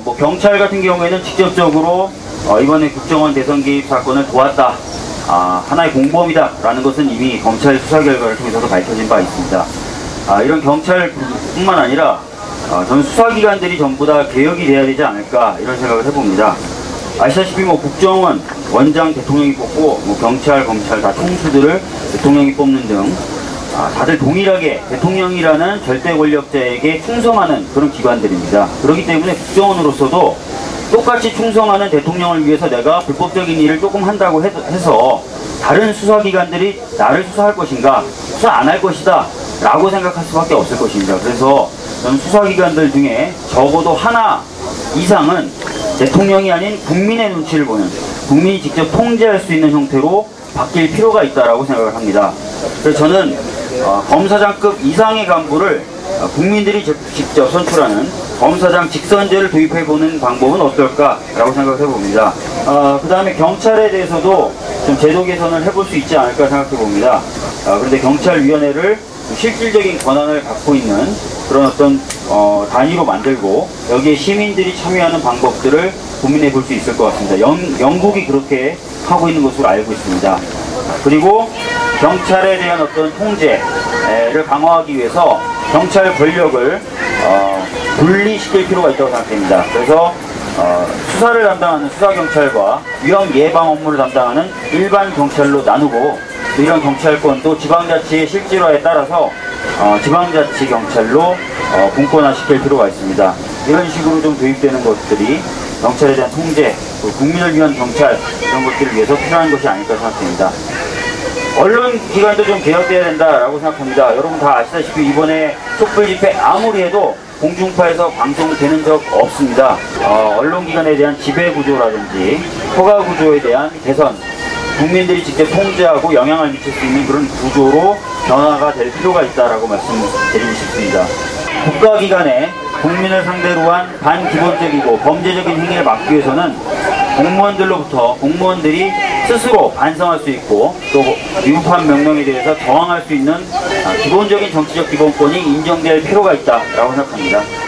어, 뭐 경찰 같은 경우에는 직접적으로 어, 이번에 국정원 대선 개입 사건을 도왔다. 아, 하나의 공범이다라는 것은 이미 검찰 수사 결과를 통해서도 밝혀진 바 있습니다. 아, 이런 경찰뿐만 아니라 어, 전 수사기관들이 전부 다 개혁이 돼야 되지 않을까 이런 생각을 해봅니다. 아시다시피 뭐 국정원 원장 대통령이 뽑고 뭐 경찰 검찰 다 총수들을 대통령이 뽑는 등 아, 다들 동일하게 대통령이라는 절대 권력자에게 충성하는 그런 기관들입니다. 그렇기 때문에 국정원으로서도 똑같이 충성하는 대통령을 위해서 내가 불법적인 일을 조금 한다고 해- 해서 다른 수사기관들이 나를 수사할 것인가 수사 안 할 것이다 라고 생각할 수밖에 없을 것입니다. 그래서 저는 수사기관들 중에 적어도 하나 이상은 대통령이 아닌 국민의 눈치를 보는 국민이 직접 통제할 수 있는 형태로 바뀔 필요가 있다라고 생각을 합니다. 그래서 저는 어, 검사장급 이상의 간부를 어, 국민들이 직- 직접 선출하는 검사장 직선제를 도입해 보는 방법은 어떨까라고 생각을 해봅니다. 그 다음에 경찰에 대해서도 좀 제도 개선을 해볼 수 있지 않을까 생각해 봅니다. 아, 그런데 경찰위원회를 실질적인 권한을 갖고 있는 그런 어떤 어, 단위로 만들고 여기에 시민들이 참여하는 방법들을 고민해 볼 수 있을 것 같습니다. 영, 영국이 그렇게 하고 있는 것으로 알고 있습니다. 그리고 경찰에 대한 어떤 통제를 강화하기 위해서 경찰 권력을 어, 분리시킬 필요가 있다고 생각됩니다. 그래서 어, 수사를 담당하는 수사경찰과 위험 예방 업무를 담당하는 일반 경찰로 나누고 또 이런 경찰권도 지방자치의 실질화에 따라서 어, 지방자치 경찰로 어, 분권화시킬 필요가 있습니다. 이런 식으로 좀 도입되는 것들이 경찰에 대한 통제, 또 국민을 위한 경찰 이런 것들을 위해서 필요한 것이 아닐까 생각됩니다. 언론 기관도 좀 개혁돼야 된다라고 생각합니다. 여러분 다 아시다시피 이번에 촛불 집회 아무리 해도 공중파에서 방송되는 적 없습니다. 어, 언론 기관에 대한 지배 구조라든지 허가 구조에 대한 개선, 국민들이 직접 통제하고 영향을 미칠 수 있는 그런 구조로 변화가 될 필요가 있다라고 말씀드리고 싶습니다. 국가기관에 국민을 상대로 한 반기본적이고 범죄적인 행위를 막기 위해서는 공무원들로부터 공무원들이 스스로 반성할 수 있고 또 위법한 명령에 대해서 저항할 수 있는 아, 기본적인 정치적 기본권이 인정될 필요가 있다라고 생각합니다.